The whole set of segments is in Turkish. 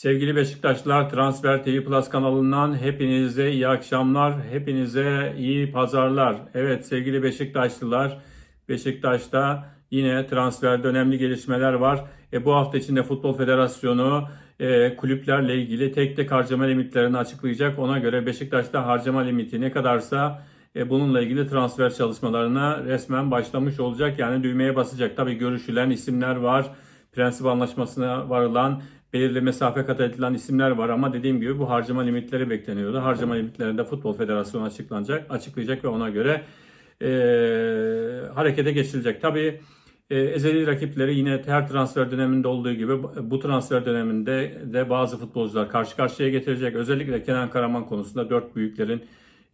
Sevgili Beşiktaşlılar Transfer TV Plus kanalından hepinize iyi akşamlar, hepinize iyi pazarlar. Evet sevgili Beşiktaşlılar, Beşiktaş'ta yine transferde önemli gelişmeler var. E, bu hafta içinde Futbol Federasyonu e, kulüplerle ilgili tek tek harcama limitlerini açıklayacak. Ona göre Beşiktaş'ta harcama limiti ne kadarsa e, bununla ilgili transfer çalışmalarına resmen başlamış olacak. Yani düğmeye basacak. Tabii görüşülen isimler var. Prensip anlaşmasına varılan belirli mesafe kat edilen isimler var ama dediğim gibi bu harcama limitleri bekleniyordu. Harcama limitlerini de Futbol Federasyonu açıklanacak, açıklayacak ve ona göre e, harekete geçilecek. Tabii e, ezeli rakipleri yine her transfer döneminde olduğu gibi bu transfer döneminde de bazı futbolcular karşı karşıya getirecek. Özellikle Kenan Karaman konusunda dört büyüklerin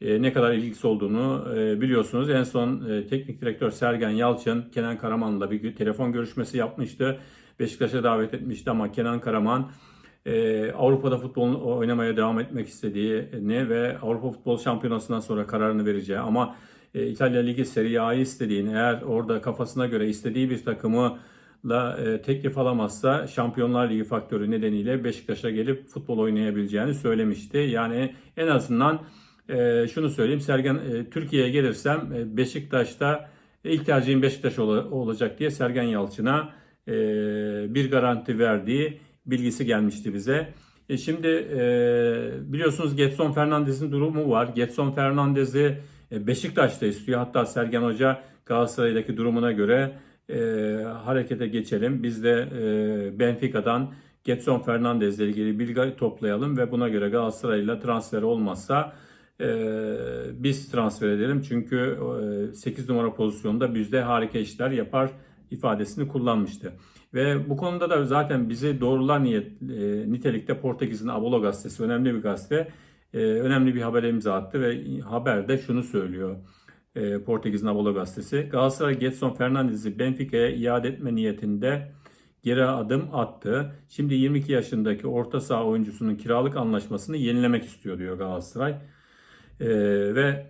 e, ne kadar ilgisi olduğunu e, biliyorsunuz. En son e, teknik direktör Sergen Yalçın Kenan Karaman'la bir telefon görüşmesi yapmıştı. Beşiktaş'a davet etmişti ama Kenan Karaman e, Avrupa'da futbol oynamaya devam etmek istediğini ve Avrupa Futbol Şampiyonası'ndan sonra kararını vereceği ama e, İtalya Ligi Serie A'yı istediğini eğer orada kafasına göre istediği bir takımı la e, teklif alamazsa Şampiyonlar Ligi faktörü nedeniyle Beşiktaş'a gelip futbol oynayabileceğini söylemişti. Yani en azından e, şunu söyleyeyim Sergen e, Türkiye'ye gelirsem e, Beşiktaş'ta ilk tercihim Beşiktaş ol- olacak diye Sergen Yalçın'a e, bir garanti verdiği bilgisi gelmişti bize. E, şimdi e, biliyorsunuz Getson Fernandez'in durumu var. Getson Fernandez'i e, Beşiktaş'ta istiyor. Hatta Sergen Hoca Galatasaray'daki durumuna göre e, harekete geçelim. Biz de e, Benfica'dan Getson Fernandez'le ilgili bilgi toplayalım ve buna göre Galatasaray'la transfer olmazsa e, biz transfer edelim. Çünkü e, 8 numara pozisyonda bizde harika işler yapar ifadesini kullanmıştı. Ve bu konuda da zaten bizi doğrular niyet, e, nitelikte Portekiz'in Abolo gazetesi önemli bir gazete e, önemli bir haber imza attı ve haberde şunu söylüyor. E, Portekiz'in Abolo gazetesi. Galatasaray Getson Fernandez'i Benfica'ya iade etme niyetinde geri adım attı. Şimdi 22 yaşındaki orta saha oyuncusunun kiralık anlaşmasını yenilemek istiyor diyor Galatasaray. Ee, ve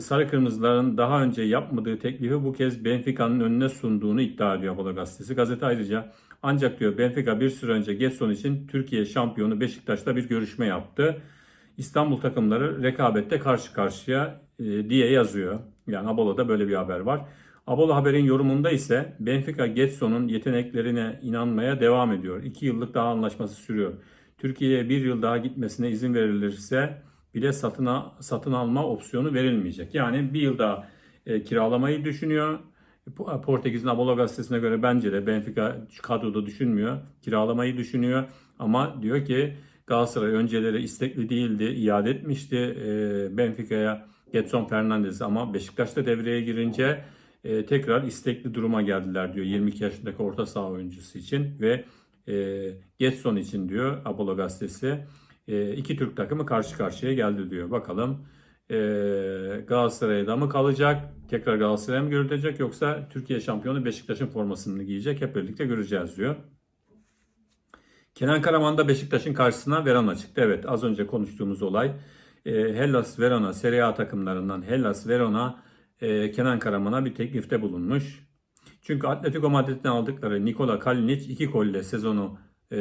Sarı Kırmızıların daha önce yapmadığı teklifi bu kez Benfica'nın önüne sunduğunu iddia ediyor Abala gazetesi. Gazete ayrıca ancak diyor Benfica bir süre önce Getson için Türkiye şampiyonu Beşiktaş'ta bir görüşme yaptı. İstanbul takımları rekabette karşı karşıya e, diye yazıyor. Yani Abola'da böyle bir haber var. Abola haberin yorumunda ise Benfica Getson'un yeteneklerine inanmaya devam ediyor. İki yıllık daha anlaşması sürüyor. Türkiye'ye bir yıl daha gitmesine izin verilirse bile satına, satın alma opsiyonu verilmeyecek. Yani bir yıl daha e, kiralamayı düşünüyor. Portekiz'in Abola gazetesine göre bence de Benfica kadroda düşünmüyor. Kiralamayı düşünüyor. Ama diyor ki Galatasaray önceleri istekli değildi, iade etmişti e, Benfica'ya Getson Fernandez ama Beşiktaş'ta devreye girince e, tekrar istekli duruma geldiler diyor 22 yaşındaki orta saha oyuncusu için ve e, Getson için diyor Apollo gazetesi e, iki Türk takımı karşı karşıya geldi diyor. Bakalım e, Galatasaray'da mı kalacak, tekrar Galatasaray'a mı görülecek yoksa Türkiye şampiyonu Beşiktaş'ın formasını giyecek hep birlikte göreceğiz diyor. Kenan Karaman da Beşiktaş'ın karşısına Verona çıktı. Evet az önce konuştuğumuz olay. E, Hellas Verona Serie A takımlarından Hellas Verona e, Kenan Karaman'a bir teklifte bulunmuş. Çünkü Atletico Madrid'den aldıkları Nikola Kalinic iki golle sezonu e,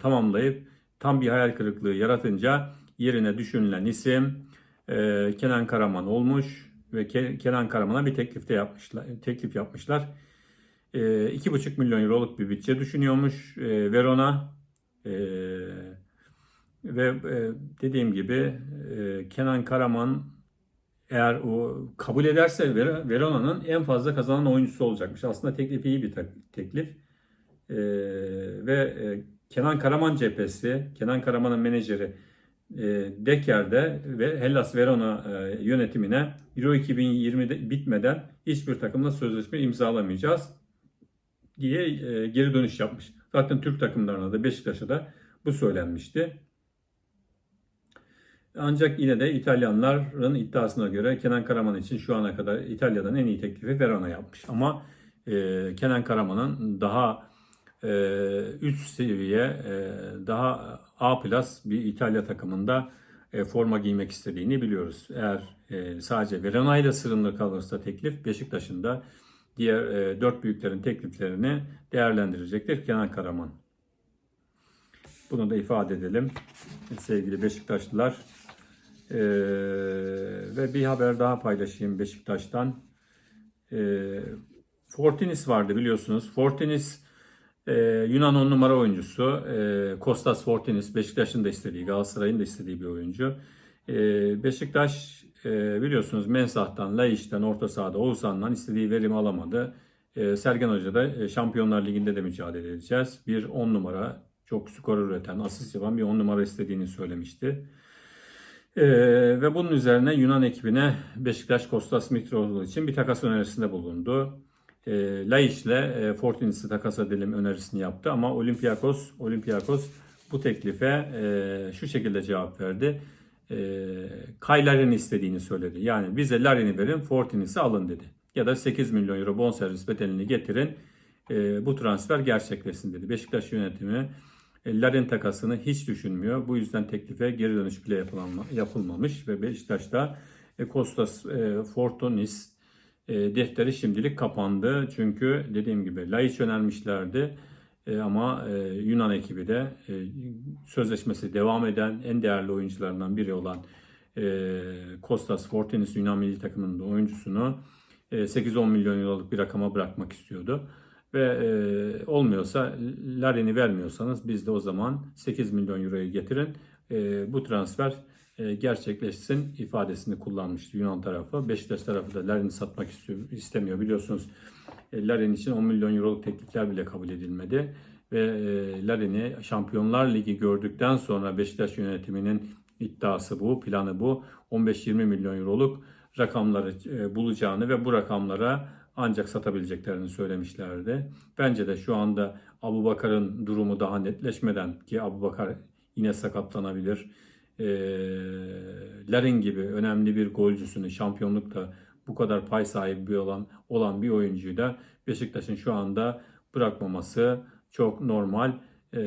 tamamlayıp tam bir hayal kırıklığı yaratınca yerine düşünülen isim e, Kenan Karaman olmuş ve Ke- Kenan Karaman'a bir teklifte yapmışlar, teklif yapmışlar. E, 2,5 milyon euroluk bir bütçe düşünüyormuş e, Verona. E, ve e, dediğim gibi e, Kenan Karaman eğer o kabul ederse Ver- Verona'nın en fazla kazanan oyuncusu olacakmış. Aslında teklif iyi bir te- teklif. E, ve e, Kenan Karaman cephesi, Kenan Karaman'ın menajeri e, Deker'de ve Hellas Verona e, yönetimine Euro 2020'de bitmeden hiçbir takımla sözleşme imzalamayacağız diye e, geri dönüş yapmış. Zaten Türk takımlarına da Beşiktaş'a da bu söylenmişti. Ancak yine de İtalyanların iddiasına göre Kenan Karaman için şu ana kadar İtalya'dan en iyi teklifi Verona yapmış. Ama Kenan Karaman'ın daha üst seviye, e, daha A plus bir İtalya takımında e, forma giymek istediğini biliyoruz. Eğer e, sadece Verona ile sınırlı kalırsa teklif Beşiktaş'ın da diğer dört büyüklerin tekliflerini değerlendirecektir Kenan Karaman. Bunu da ifade edelim sevgili Beşiktaşlılar. Ee, ve bir haber daha paylaşayım Beşiktaş'tan. Ee, Fortinis vardı biliyorsunuz. Fortinis e, Yunan 10 numara oyuncusu. E, Kostas Fortinis Beşiktaş'ın da istediği, Galatasaray'ın da istediği bir oyuncu. E, Beşiktaş e, biliyorsunuz Mensah'tan, Laiç'ten, orta sahada Oğuzhan'dan istediği verimi alamadı. E, Sergen Hoca da e, Şampiyonlar Ligi'nde de mücadele edeceğiz. Bir 10 numara çok skor üreten, asist yapan bir 10 numara istediğini söylemişti. Ee, ve bunun üzerine Yunan ekibine Beşiktaş Kostas Mitroğlu için bir takas önerisinde bulundu. E, Laiç ile e, Fortinis'i takas edelim önerisini yaptı ama Olympiakos Olympiakos bu teklife e, şu şekilde cevap verdi. E, Kaylar'ın istediğini söyledi. Yani bize Larin'i verin, Fortinis'i alın dedi. Ya da 8 milyon euro bonservis bedelini getirin. E, bu transfer gerçekleşsin dedi. Beşiktaş yönetimi e, Larin takasını hiç düşünmüyor. Bu yüzden teklife geri dönüş bile yapılanma, yapılmamış ve Beşiktaş'ta e, Kostas e, Fortunis e, defteri şimdilik kapandı. Çünkü dediğim gibi Laiç önermişlerdi. E, ama e, Yunan ekibi de sözleşmesi devam eden en değerli oyuncularından biri olan e, Kostas Fortunis Yunan milli takımının oyuncusunu e, 8-10 milyon euroluk bir rakama bırakmak istiyordu. Ve olmuyorsa Larin'i vermiyorsanız biz de o zaman 8 milyon euroyu getirin. Bu transfer gerçekleşsin ifadesini kullanmıştı Yunan tarafı. Beşiktaş tarafı da Larin'i satmak istemiyor. Biliyorsunuz e, Larin için 10 milyon euroluk teklifler bile kabul edilmedi. Ve e, Larin'i Şampiyonlar Ligi gördükten sonra Beşiktaş yönetiminin iddiası bu, planı bu. 15-20 milyon euroluk rakamları e, bulacağını ve bu rakamlara ancak satabileceklerini söylemişlerdi. Bence de şu anda Abu Bakar'ın durumu daha netleşmeden ki Abu Bakar yine sakatlanabilir. E, Larin gibi önemli bir golcüsünü şampiyonlukta bu kadar pay sahibi olan olan bir oyuncuyu da Beşiktaş'ın şu anda bırakmaması çok normal. E,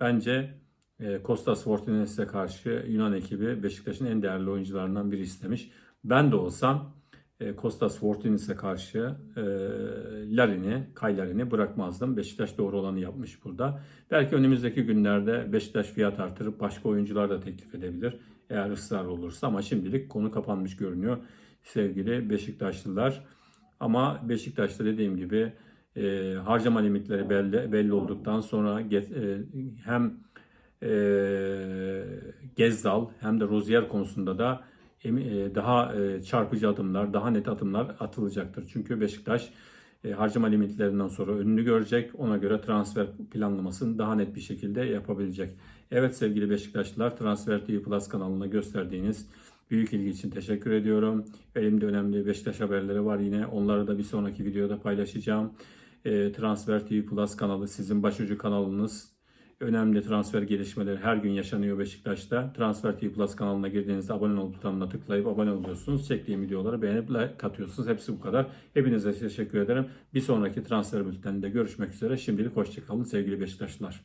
bence e, Kostas Fortunes'e karşı Yunan ekibi Beşiktaş'ın en değerli oyuncularından biri istemiş. Ben de olsam e, Kostas Fortunis'e karşı e, Larin'i, Kaylarin'i bırakmazdım. Beşiktaş doğru olanı yapmış burada. Belki önümüzdeki günlerde Beşiktaş fiyat artırıp başka oyuncular da teklif edebilir. Eğer ısrar olursa ama şimdilik konu kapanmış görünüyor sevgili Beşiktaşlılar. Ama Beşiktaş'ta dediğim gibi e, harcama limitleri belli, belli olduktan sonra get, e, hem e, Gezzal hem de Rozier konusunda da daha e, çarpıcı adımlar, daha net adımlar atılacaktır. Çünkü Beşiktaş e, harcama limitlerinden sonra önünü görecek. Ona göre transfer planlamasını daha net bir şekilde yapabilecek. Evet sevgili Beşiktaşlılar Transfer TV Plus kanalına gösterdiğiniz büyük ilgi için teşekkür ediyorum. Elimde önemli Beşiktaş haberleri var yine. Onları da bir sonraki videoda paylaşacağım. Transfer TV Plus kanalı sizin başucu kanalınız. Önemli transfer gelişmeleri her gün yaşanıyor Beşiktaş'ta. Transfer TV Plus kanalına girdiğinizde abone ol butonuna tıklayıp abone oluyorsunuz. Çektiğim videoları beğenip like katıyorsunuz. Hepsi bu kadar. Hepinize teşekkür ederim. Bir sonraki transfer bülteninde görüşmek üzere. Şimdilik hoşçakalın sevgili Beşiktaşlılar.